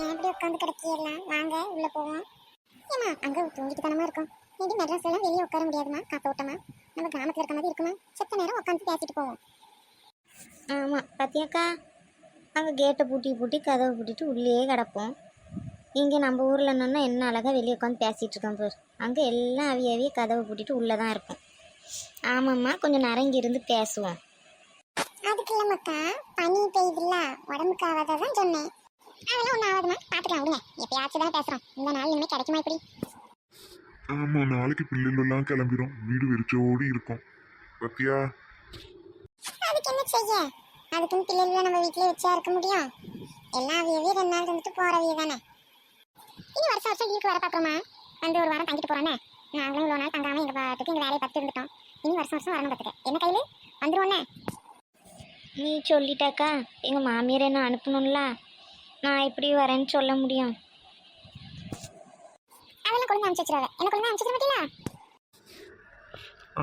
ஏன் இப்படி உட்காந்து கிடக்கியெல்லாம் வாங்க உள்ள போவோம். ஏமா அங்க தூங்கிட்டு தானமா இருக்கும். இடி மெட்ராஸ் எல்லாம் வெளியே உட்கார முடியாதுமா? காத்தோட்டமா நம்ம கிராமத்துல இருக்க மாதிரி இருக்குமா? செத்த நேரம் உட்காந்து பேசிட்டு போவோம். ஆமாம் பாத்தியாக்கா? அங்கே கேட்டை பூட்டி பூட்டி கதவை பூட்டிட்டு உள்ளேயே கிடப்போம். இங்கே நம்ம ஊரில் என்னன்னா என்ன அழகாக வெளியே உட்காந்து பேசிகிட்டு இருக்கோம் பார். அங்கே எல்லாம் அவிய அவிய கதவை பூட்டிட்டு உள்ளே தான் இருப்போம். ஆமாம்மா கொஞ்சம் நரங்கி இருந்து பேசுவோம். அதுக்கு இல்லம்மாக்கா பனி பெய்யுதுல்ல? உடம்புக்கு ஆகாதான் சொன்னேன். அதெல்லாம் ஒன்றும் ஆகாதுமா பார்த்துக்கலாம் விடுங்க. எப்பயாச்சும் தான் பேசுகிறோம் இந்த நாள் இனிமேல் கிடைக்குமா இப்படி? ஆமா நாளைக்கு பிள்ளைகள் எல்லாம் கிளம்பிடும் வீடு வெறிச்சோடி இருக்கும். பத்தியா? அதுக்கு என்ன செய்ய? அதுக்குன்னு பிள்ளைகளை நம்ம வீட்டிலே வச்சா இருக்க முடியும். எல்லாம் அவியவே ரெண்டு நாள் இருந்துட்டு போறவிய தானே. இனி வருஷம் வருஷம் லீவுக்கு வர பார்க்குறோமா வந்து ஒரு வாரம் தங்கிட்டு போறோன்னே நாங்களும் இவ்வளோ நாள் தங்காம எங்க பாட்டுக்கு எங்க வேலையை பார்த்து இருந்துட்டோம். இனி வருஷம் வருஷம் வரணும் பார்த்துக்க. என்ன கையில்? வந்துருவோன்னே நீ சொல்லிட்டாக்கா எங்கள் மாமியார் என்ன அனுப்பணும்ல? நான் எப்படி வரேன்னு சொல்ல முடியும். அதெல்லாம் கொண்டு அனுப்பிச்சு வச்சிருவாங்க என்ன கொண்டு அனுப்பிச்சு மாட்டீங்களா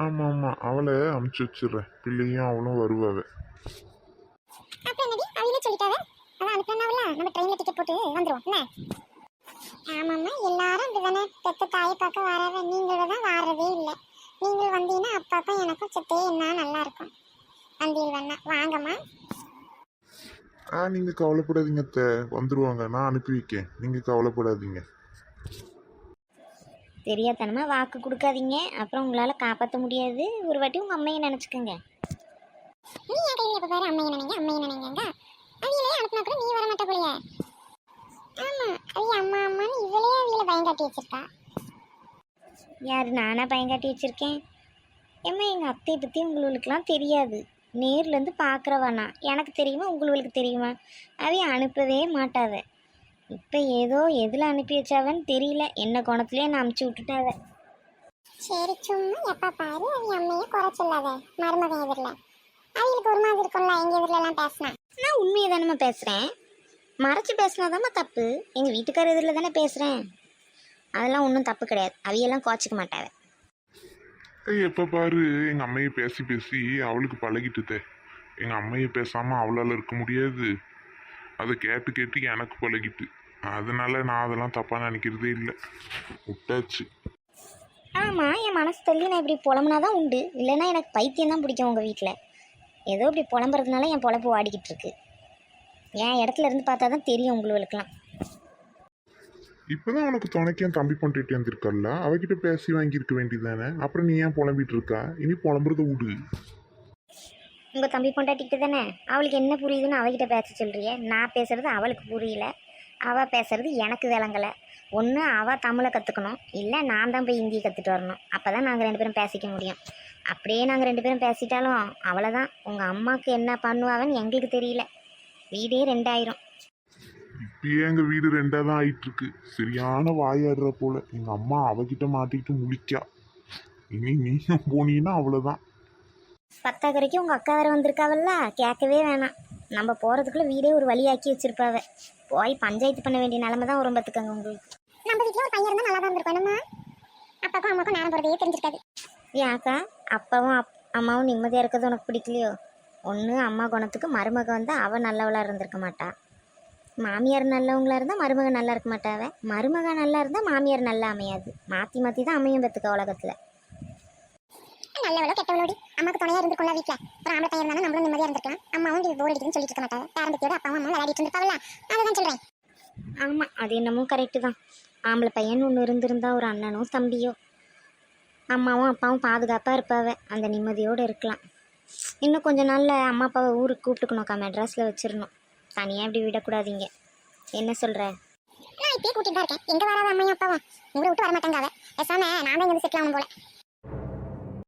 ஆமா ஆமா. அவளை அமுச்சு வச்சிடுறேன். பிள்ளையும் அவளும் வருவாவ. அப்புறம் என்னடி? அவையிலே சொல்லிட்டாவே? அதான் அனுப்பினாவில்ல நம்ம ட்ரெயினில் டிக்கெட் போட்டு வந்துருவோம். என்ன? ஆமாம்மா எல்லாரும் அப்படிதானே. பெத்த தாயை பார்க்க வரவே நீங்கள் தான் வாரதே இல்லை. நீங்கள் வந்தீங்கன்னா அப்பாப்பா எனக்கும் செத்தே என்ன நல்லா இருக்கும். வந்தீங்க வேணா வாங்கம்மா. ஆ நீங்க கவலைப்படாதீங்க அத்தை. வந்துருவாங்க. நான் அனுப்பி வைக்கேன். நீங்க கவலைப்படாதீங்க. தெரியாதனமாக வாக்கு கொடுக்காதீங்க. அப்புறம் உங்களால் காப்பாற்ற முடியாது. ஒரு வாட்டி உங்கள் அம்மையை நினச்சிக்கோங்க. நீ என் கையில் எப்போ பாரு அம்மையை நினைங்க அம்மையை நினைங்க அவியலே அனுப்பினா கூட நீ வர மாட்ட போலியே. ஆமா அவிய அம்மா அம்மான்னு இவளே அவியல பயம் காட்டி வச்சிருக்கா. யார் நானாக பயங்காட்டி வச்சுருக்கேன்? ஏம்மா எங்கள் அத்தையை பற்றி உங்களுக்கெலாம் தெரியாது. நேர்லேருந்து பார்க்குறவானா எனக்கு தெரியுமா? உங்களுக்கு தெரியுமா? அவைய அனுப்பவே மாட்டாவ. இப்போ ஏதோ எதில் அனுப்பி வச்சாவன்னு தெரியல. என்ன குணத்துலேயே நான் அமுச்சு விட்டுட்டாவ. சரி சும்மா எப்பா பாரு. அவிய அம்மையை குறை சொல்லாத. மருமகன் எதிரில். அவங்களுக்கு ஒரு மாதிரி இருக்கும்ல? எங்க எதிரில எல்லாம் பேசினா? நான் உண்மையை தானம்மா பேசுகிறேன் மறைச்சு பேசினாதாம்மா தப்பு. எங்கள் வீட்டுக்கார எதிரில் தானே பேசுகிறேன் அதெல்லாம் ஒன்றும் தப்பு கிடையாது. அவையெல்லாம் கோச்சிக்க மாட்டாவ. எப்போ பாரு எங்கள் அம்மையை பேசி பேசி அவளுக்கு பழகிட்டுதே. எங்கள் அம்மையை பேசாமல் அவளால் இருக்க முடியாது. அதை கேட்டு கேட்டு எனக்கு பழகிட்டு. அதனால நான் அதெல்லாம் தப்பாக நினைக்கிறதே இல்லை. விட்டாச்சு. ஆமாம் என் மனசு தள்ளி நான் இப்படி புலம்புனா தான் உண்டு. இல்லைன்னா எனக்கு பைத்தியம் தான் பிடிக்கும் உங்கள் வீட்டில் ஏதோ இப்படி புலம்புறதுனால என் பொழப்பு ஓடிக்கிட்டு இருக்கு. என் இடத்துல இருந்து பார்த்தா தான் தெரியும் உங்களுக்கெல்லாம். இப்போதான் உனக்கு துணைக்கு என் தம்பி பண்ணிட்டு வந்திருக்கல்ல அவகிட்ட பேசி வாங்கியிருக்க வேண்டியதானே அப்புறம் நீ ஏன் புலம்பிட்டு இருக்கா இனி புலம்புறத விடு. உங்கள் தம்பி பொண்டாட்டிக்கிட்ட தானே அவளுக்கு என்ன புரியுதுன்னு அவகிட்ட பேச சொல்கிறிய நான் பேசுறது அவளுக்கு புரியல. அவள் பேசுறது எனக்கு விளங்கலை. ஒன்று அவள் தமிழை கற்றுக்கணும் இல்லை நான் தான் போய் ஹிந்தியை கற்றுட்டு வரணும். அப்போ தான் நாங்கள் ரெண்டு பேரும் பேசிக்க முடியும். அப்படியே நாங்கள் ரெண்டு பேரும் பேசிட்டாலும் அவ்வளோதான் உங்கள் அம்மாவுக்கு என்ன பண்ணுவாங்கன்னு எங்களுக்கு தெரியல. வீடே ரெண்டாயிரம். இப்பயே எங்க வீடு ரெண்டா தான் ஆயிட்டு இருக்கு சரியான வாயாடுற போல. எங்க அம்மா அவகிட்ட மாட்டிக்கிட்டு முழிக்கா இனி நீயும் போனீன்னா அவ்வளவுதான். பத்தாக்கரைக்கு உங்கள் அக்கா வேற வந்திருக்காவல்ல? கேட்கவே வேணாம். நம்ம போகிறதுக்குள்ளே வீடே ஒரு வழியாக்கி வச்சிருப்பாவ. போய் பஞ்சாயத்து பண்ண வேண்டிய நிலமை தான் வரும் பார்த்துக்கோங்க உங்களுக்கு. நம்ம வீட்டில் ஒரு பையன் இருந்தால் நல்லா தான் இருந்திருக்கும். என்னம்மா? அப்பாக்கும் அம்மாக்கும் நேரம் போகிறதே தெரிஞ்சிருக்காது. ஏன்க்கா அப்பாவும் அப் அம்மாவும் நிம்மதியாக இருக்கிறது உனக்கு பிடிக்கலையோ? ஒன்று அம்மா குணத்துக்கு மருமக வந்து அவள் நல்லவளாக இருந்திருக்க மாட்டா. மாமியார் நல்லவங்களா இருந்தால் மருமக நல்லா இருக்க மாட்டாவ. மருமக நல்லா இருந்தால் மாமியார் நல்லா அமையாது. மாற்றி மாற்றி தான் அமையும் பெற்றுக்க உலகத்தில். நல்லவளோ கெட்டவளோடி. அம்மாக்கு துணையா இருந்திருக்கும்ல வீட்டில் ஒரு ஆம்பளை பையன் இருந்தாலும் நம்மளும் நிம்மதியாக இருந்திருக்கலாம். அம்மாவும் போர் அடிக்குதுன்னு சொல்லிட்டு இருக்க மாட்டாங்க பேரம்பத்தியோட அப்பாவும் அம்மா விளையாடிட்டு இருந்திருப்பாவில்ல. அதுதான் சொல்கிறேன் ஆமாம் அது என்னமோ கரெக்டு தான். ஆம்பளை பையன் ஒன்று இருந்திருந்தா ஒரு அண்ணனோ தம்பியோ அம்மாவும் அப்பாவும் பாதுகாப்பாக இருப்பாவ. அந்த நிம்மதியோடு இருக்கலாம். இன்னும் கொஞ்ச நாளில் அம்மா அப்பாவை ஊருக்கு கூப்பிட்டுக்கணும்க்கா மெட்ராஸில் வச்சிடணும் தனியாக இப்படி விடக்கூடாதீங்க. என்ன சொல்கிற நான் இப்பயே கூட்டிட்டு தான் இருக்கேன். எங்கே வராத அம்மையும் அப்பாவும்? உங்களை விட்டு வர மாட்டாங்க அவ. பேசாம நான் தான் இங்கே செட்டில் ஆகணும் போல.